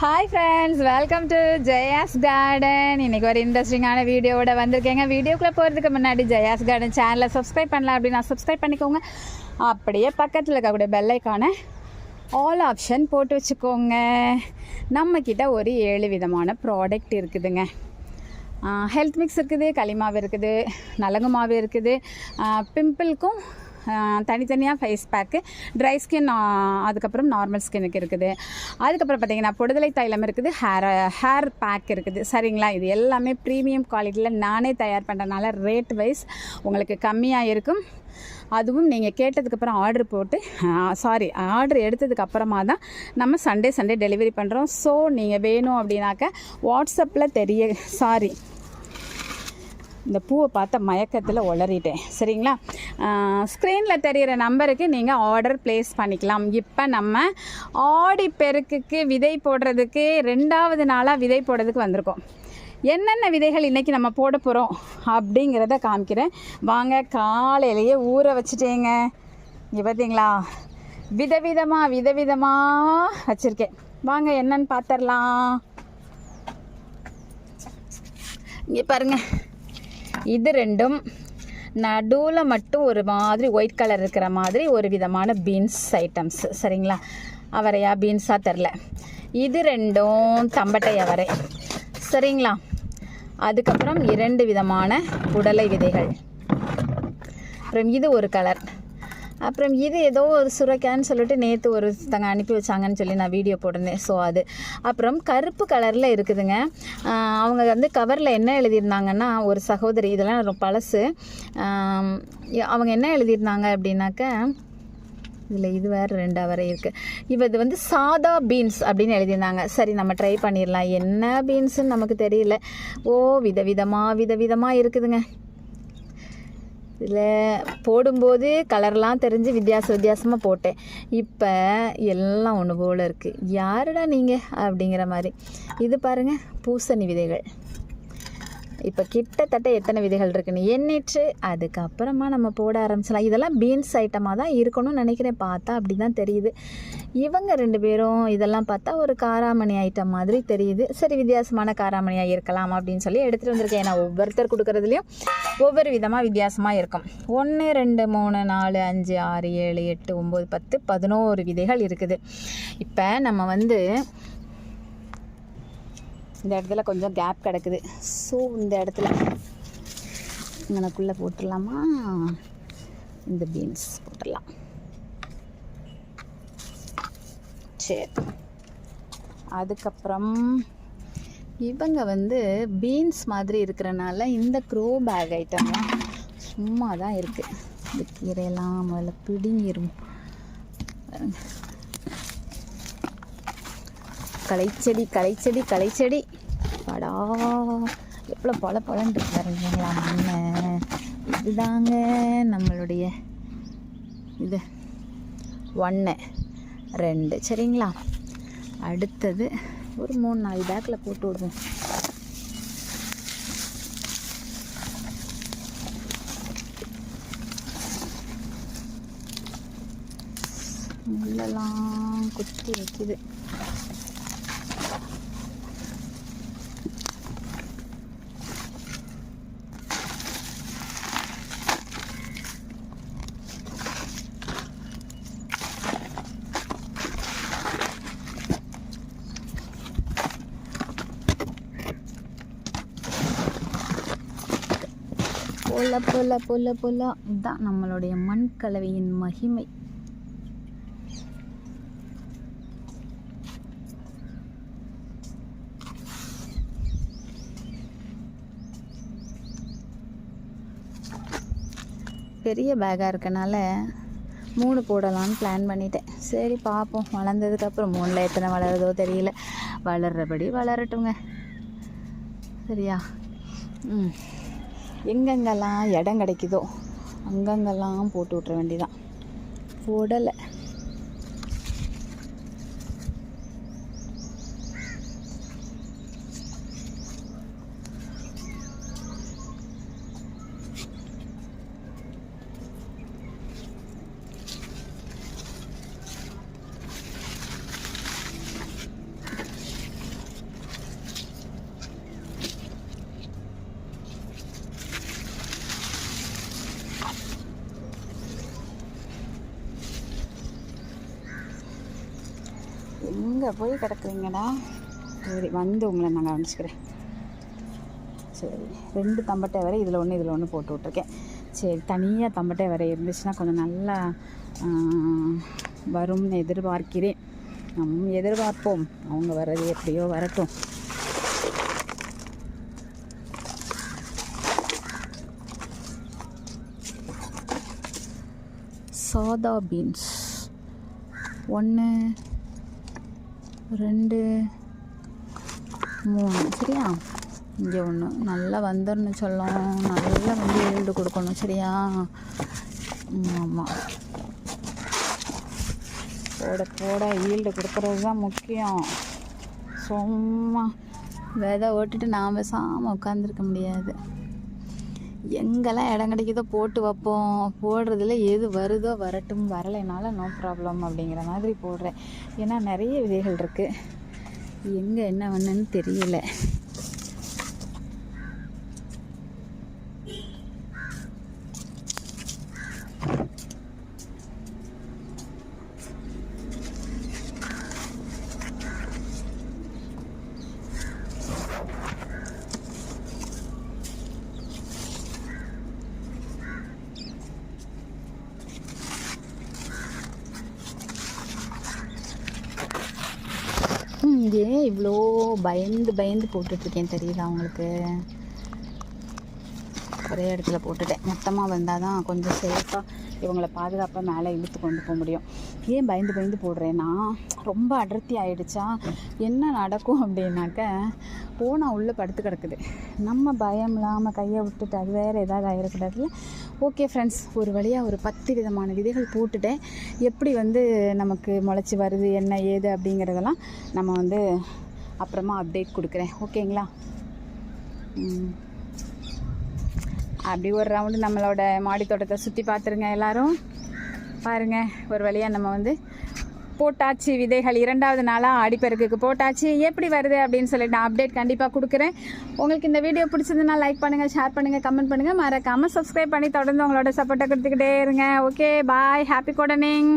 Hi friends welcome to Jaya's garden இன்னைக்கு ஒரு இன்ட்ரெஸ்டிங்கான வீடியோவோட வந்திருக்கேங்க. வீடியோக்குள்ளே போகிறதுக்கு முன்னாடி ஜெயாஸ் கார்டன் சேனலை சப்ஸ்கிரைப் பண்ணலாம் அப்படின்னா சப்ஸ்கிரைப் பண்ணிக்கோங்க. அப்படியே பக்கத்தில் இருக்கக்கூடிய பெல்லைக்கான ஆல் ஆப்ஷன் போட்டு வச்சுக்கோங்க. நம்மக்கிட்ட ஒரு ஏழு விதமான ப்ராடக்ட் இருக்குதுங்க. ஹெல்த் மிக்ஸ் இருக்குது களிமாவு இருக்குது நலங்கு மாவு இருக்குது. பிம்பிளுக்கும் தனித்தனியாக ஃபேஸ் பேக்கு ட்ரை ஸ்கின் அதுக்கப்புறம் நார்மல் ஸ்கின்னுக்கு இருக்குது. அதுக்கப்புறம் பார்த்தீங்கன்னா பொடுதலை தைலம் இருக்குது ஹேர் ஹேர் பேக் இருக்குது. சரிங்களா? இது எல்லாமே ப்ரீமியம் குவாலிட்டியில் நானே தயார் பண்ணுறதுனால ரேட் வைஸ் உங்களுக்கு கம்மியாக இருக்கும். அதுவும் நீங்கள் கேட்டதுக்கப்புறம் ஆர்டர் போட்டு சாரி ஆர்டர் எடுத்ததுக்கு அப்புறமா தான் நம்ம சண்டே சண்டே டெலிவரி பண்ணுறோம் ஸோ நீங்கள் வேணும் அப்படின்னாக்க வாட்ஸ்அப்பில் தெரிய சாரி இந்த பூவை பார்த்த மயக்கத்தில் உளறிட்டேன். சரிங்களா? ஸ்க்ரீனில் தெரிகிற நம்பருக்கு நீங்கள் ஆர்டர் ப்ளேஸ் பண்ணிக்கலாம். இப்போ நம்ம ஆடி பெருக்குக்கு விதை போடுறதுக்கு ரெண்டாவது நாளாக விதை போடுறதுக்கு வந்திருக்கோம். என்னென்ன விதைகள் இன்றைக்கி நம்ம போட போகிறோம் அப்படிங்கிறத காமிக்கிறேன். வாங்க காலையிலேயே ஊற வச்சுட்டேங்க. இங்கே பார்த்தீங்களா விதவிதமாக விதவிதமாக வச்சுருக்கேன். வாங்க என்னன்னு பார்த்துடலாம் இங்கே பாருங்கள் இது ரெண்டும் நடுவில் மட்டும் ஒரு மாதிரி ஒயிட் கலர் இருக்கிற மாதிரி ஒரு விதமான பீன்ஸ் ஐட்டம்ஸ் சரிங்களா? அவரையா? பீன்ஸாக தெரில இது ரெண்டும் தம்பட்டை அவரை சரிங்களா? அதுக்கப்புறம் இரண்டு விதமான உடலை விதைகள். அப்புறம் இது ஒரு கலர் அப்புறம் இது ஏதோ ஒரு சுரக்கான்னு சொல்லிட்டு நேற்று ஒரு தங்க அனுப்பி வச்சாங்கன்னு சொல்லி நான் வீடியோ போட்டிருந்தேன். ஸோ அது. அப்புறம் கருப்பு கலரில் இருக்குதுங்க. அவங்க வந்து கவரில் என்ன எழுதியிருந்தாங்கன்னா ஒரு சகோதரி இதெல்லாம் ரொம்ப பழசு. அவங்க என்ன எழுதியிருந்தாங்க அப்படின்னாக்க இதில் இது வேறு ரெண்டாக வரை இருக்குது இது வந்து சாதா பீன்ஸ் அப்படின்னு எழுதியிருந்தாங்க. சரி நம்ம ட்ரை பண்ணிடலாம் என்ன பீன்ஸுன்னு நமக்கு தெரியல. ஓ விதவிதமாக விதவிதமாக இருக்குதுங்க. இதில் போடும்போது கலர்லாம் தெரிஞ்சு வித்தியாச வித்தியாசமாக போட்டேன். இப்போ எல்லாம் ஒன்று போல் இருக்குது யாருடா நீங்கள் அப்படிங்கிற மாதிரி. இது பாருங்கள் பூசணி விதைகள். இப்போ கிட்டத்தட்ட எத்தனை விதைகள் இருக்குன்னு எண்ணிட்டு அதுக்கப்புறமா நம்ம போட ஆரம்பிச்சலாம் இதெல்லாம் பீன்ஸ் ஐட்டமாக தான் இருக்கணும்னு நினைக்கிறேன். பார்த்தா அப்படி தான் தெரியுது. இவங்க ரெண்டு பேரும் இதெல்லாம் பார்த்தா ஒரு காராமணி ஐட்டம் மாதிரி தெரியுது. சரி வித்தியாசமான காராமணியாக இருக்கலாம் அப்படின்னு சொல்லி எடுத்துகிட்டு வந்திருக்கேன். ஏன்னா ஒவ்வொருத்தர் கொடுக்குறதுலையும் ஒவ்வொரு விதமாக வித்தியாசமாக இருக்கும். ஒன்று ரெண்டு மூணு நாலு அஞ்சு ஆறு ஏழு எட்டு ஒம்பது பத்து பதினோரு விதைகள் இருக்குது. இப்போ நம்ம வந்து இந்த இடத்துல கொஞ்சம் கேப் கிடக்குது. ஸோ இந்த இடத்துல இங்கனக்குள்ளே போட்டுடலாமா? இந்த பீன்ஸ் போட்டுடலாம். சரி. அதுக்கப்புறம் இவங்க வந்து பீன்ஸ் மாதிரி இருக்கிறனால இந்த க்ரோ பேக் ஐட்டம்லாம் சும்மா தான் இருக்குது இந்த கீரையெல்லாம் முதல்ல பிடுங்கிடும் கலைச்செடி கலைச்செடி களைச்செடி. களைச்செடி படா எவ்வளோ பல பழன்ட்டு பாருங்களா மண்ணை இதுதாங்க நம்மளுடைய இது. ஒன்று ரெண்டு. சரிங்களா? அடுத்தது ஒரு மூணு நாலு பேக்கில் போட்டு விடுவோம். முள்ளெல்லாம் குத்தி வைக்குது. போல போல போல போல. இதுதான் நம்மளுடைய மண் கலவையின் மகிமை. பெரிய பேக்காக இருக்கனால மூணு போடலான்னு பிளான் பண்ணிட்டேன். சரி பார்ப்போம் வளர்ந்ததுக்கப்புறம் மூணில் எத்தனை வளருதோ தெரியல. வளர்றபடி வளரட்டுங்க. சரியா? ம். எங்கெங்கெல்லாம் இடம் கிடைக்குதோ அங்கங்கெல்லாம் போட்டு விட்ற வேண்டியதான் போடலை. எங்கே போய் கிடக்குறீங்கடா? சரி வந்து உங்களை நான் கவனிச்சுக்கிறேன். சரி ரெண்டு தம்பட்டை வரை இதில் ஒன்று இதில் ஒன்று போட்டு விட்ருக்கேன் சரி தனியாக தம்பட்டை வரை இருந்துச்சுன்னா கொஞ்சம் நல்லா வரும்னு எதிர்பார்க்கிறேன். நம்ம எதிர்பார்ப்போம். அவங்க வர்றது எப்படியோ வரட்டும். சாதா பீன்ஸ். ஒன்று ரெண்டு மூணு சரியா? இங்கே ஒன்று நல்லா வந்துடணும் சொல்லும் நல்லா வந்து ஈல்டு கொடுக்கணும் சரியா? ஆமாம் போட போட ஈல்டு கொடுக்குறது தான் முக்கியம். சும்மா விதை ஓட்டிட்டு நாம் பேசாமல் உட்காந்துருக்க முடியாது. எங்கெல்லாம் இடம் கிடைக்குதோ போட்டு வைப்போம். போடுறதுல எது வருதோ வரட்டும். வரலைனால நோ ப்ராப்ளம் அப்படிங்கிற மாதிரி போடுறேன். ஏன்னா நிறைய விதைகள் இருக்குது எங்கே என்ன ஒன்றுன்னு தெரியல. ஏன் இவ்வளோ பயந்து பயந்து போட்டுட்ருக்கேன் தெரியல அவங்களுக்கு ஒரே இடத்துல போட்டுட்டேன். மொத்தமாக வந்தால் தான் கொஞ்சம் சேஃபாக இவங்களை பாதுகாப்பாக மேலே இழுத்து கொண்டு போக முடியும். ஏன் பயந்து பயந்து போடுறேன்னா ரொம்ப அடர்த்தி ஆகிடுச்சா என்ன நடக்கும் அப்படின்னாக்க போனால் உள்ளே படுத்து கிடக்குது. நம்ம பயம் இல்லாமல் கையை விட்டுட்டு அது வேறு ஏதாவது ஆகிடக்கூடாதுல ஓகே ஃப்ரெண்ட்ஸ் ஒரு வழியாக ஒரு பத்து விதமான விதைகள் போட்டுட்டேன். எப்படி வந்து நமக்கு முளைச்சி வருது என்ன ஏது அப்படிங்கிறதெல்லாம் நம்ம வந்து அப்புறமா அப்டேட் கொடுக்குறேன். ஓகேங்களா அப்படி ஒரு ரவுண்டு நம்மளோட மாடி தோட்டத்தை சுற்றி பார்த்துருங்க எல்லோரும். பாருங்கள் ஒரு வழியாக நம்ம வந்து போட்டாச்சு விதைகள் இரண்டாவது நாளாக ஆடிப்பெருக்குக்கு போட்டாச்சு. எப்படி வருது அப்படின்னு சொல்லிட்டு நான் அப்டேட் கண்டிப்பாக கொடுக்குறேன். உங்களுக்கு இந்த வீடியோ பிடிச்சதுன்னா லைக் பண்ணுங்கள் ஷேர் பண்ணுங்கள் கமெண்ட் பண்ணுங்கள் மறக்காமல் சப்ஸ்கிரைப் பண்ணி தொடர்ந்து உங்களோட சப்போர்ட்டை கொடுத்துக்கிட்டே இருங்க. Okay bye happy கோடனிங்